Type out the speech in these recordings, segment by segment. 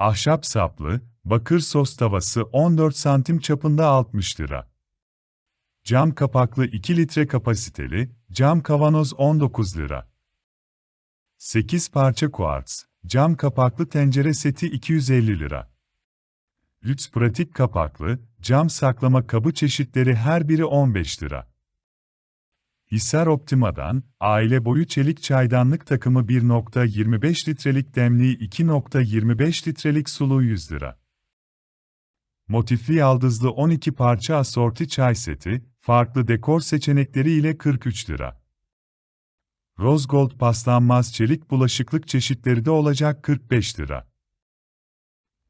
ahşap saplı, bakır sos tavası 14 santim çapında 60 lira. Cam kapaklı 2 litre kapasiteli, cam kavanoz 19 lira. 8 parça kuartz, cam kapaklı tencere seti 250 lira. Lüks pratik kapaklı, cam saklama kabı çeşitleri her biri 15 lira. Hisar Optima'dan, aile boyu çelik çaydanlık takımı 1.25 litrelik demliği 2.25 litrelik suluğu 100 lira. Motifli yaldızlı 12 parça asorti çay seti, farklı dekor seçenekleri ile 43 lira. Rose Gold paslanmaz çelik bulaşıklık çeşitleri de olacak 45 lira.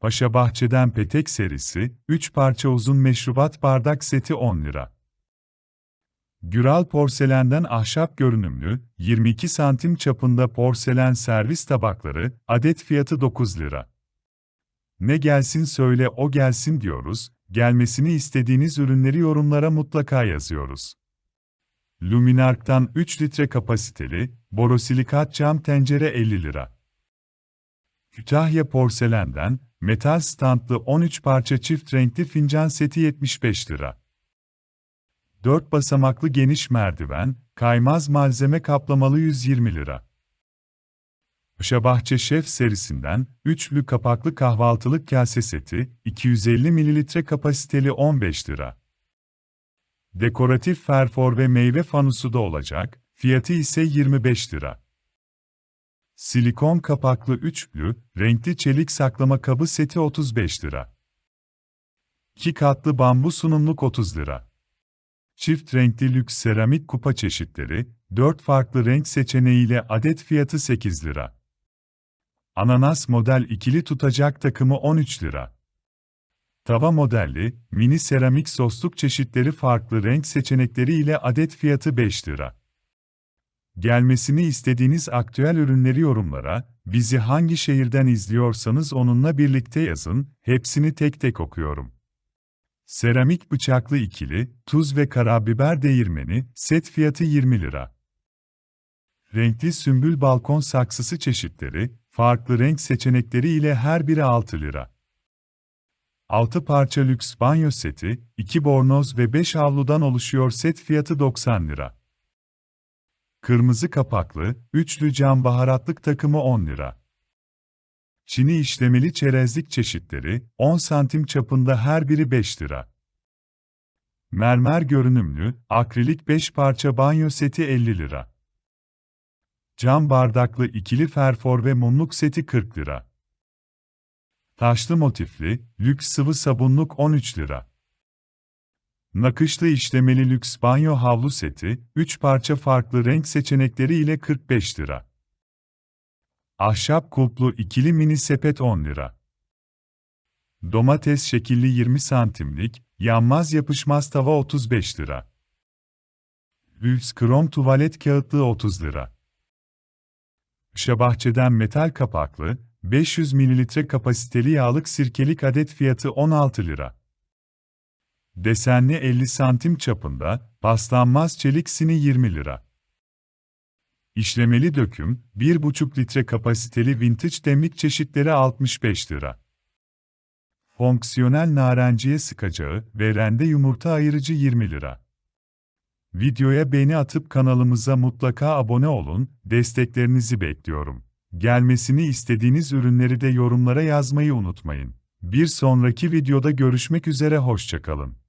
Paşa Bahçe'den Petek serisi, 3 parça uzun meşrubat bardak seti 10 lira. Güral porselenden ahşap görünümlü, 22 santim çapında porselen servis tabakları, adet fiyatı 9 lira. Ne gelsin söyle o gelsin diyoruz, gelmesini istediğiniz ürünleri yorumlara mutlaka yazıyoruz. Luminark'tan 3 litre kapasiteli, borosilikat cam tencere 50 lira. Kütahya porselenden, metal standlı 13 parça çift renkli fincan seti 75 lira. 4 basamaklı geniş merdiven, kaymaz malzeme kaplamalı 120 lira. Paşabahçe Şef serisinden, üçlü kapaklı kahvaltılık kase seti, 250 ml kapasiteli 15 lira. Dekoratif ferfor ve meyve fanusu da olacak, fiyatı ise 25 lira. Silikon kapaklı üçlü, renkli çelik saklama kabı seti 35 lira. 2 katlı bambu sunumluk 30 lira. Çift renkli lüks seramik kupa çeşitleri, 4 farklı renk seçeneğiyle adet fiyatı 8 lira. Ananas model ikili tutacak takımı 13 lira. Tava modelli, mini seramik sosluk çeşitleri farklı renk seçenekleri ile adet fiyatı 5 lira. Gelmesini istediğiniz aktüel ürünleri yorumlara, bizi hangi şehirden izliyorsanız onunla birlikte yazın, hepsini tek tek okuyorum. Seramik bıçaklı ikili, tuz ve karabiber değirmeni, set fiyatı 20 lira. Renkli sümbül balkon saksısı çeşitleri, farklı renk seçenekleri ile her biri 6 lira. 6 parça lüks banyo seti, 2 bornoz ve 5 havludan oluşuyor set fiyatı 90 lira. Kırmızı kapaklı, üçlü cam baharatlık takımı 10 lira. Çini işlemeli çerezlik çeşitleri, 10 santim çapında her biri 5 lira. Mermer görünümlü, akrilik 5 parça banyo seti 50 lira. Cam bardaklı ikili ferfor ve mumluk seti 40 lira. Taşlı motifli, lüks sıvı sabunluk 13 lira. Nakışlı işlemeli lüks banyo havlu seti, 3 parça farklı renk seçenekleri ile 45 lira. Ahşap kulplu ikili mini sepet 10 lira. Domates şekilli 20 santimlik, yanmaz yapışmaz tava 35 lira. Lüks krom tuvalet kağıtlığı 30 lira. Şabahçe'den metal kapaklı, 500 ml kapasiteli yağlık sirkelik adet fiyatı 16 lira. Desenli 50 santim çapında, paslanmaz çelik sini 20 lira. İşlemeli döküm, 1,5 litre kapasiteli vintage demlik çeşitleri 65 lira. Fonksiyonel narenciye sıkacağı ve rende yumurta ayırıcı 20 lira. Videoya beğeni atıp kanalımıza mutlaka abone olun, desteklerinizi bekliyorum. Gelmesini istediğiniz ürünleri de yorumlara yazmayı unutmayın. Bir sonraki videoda görüşmek üzere hoşçakalın.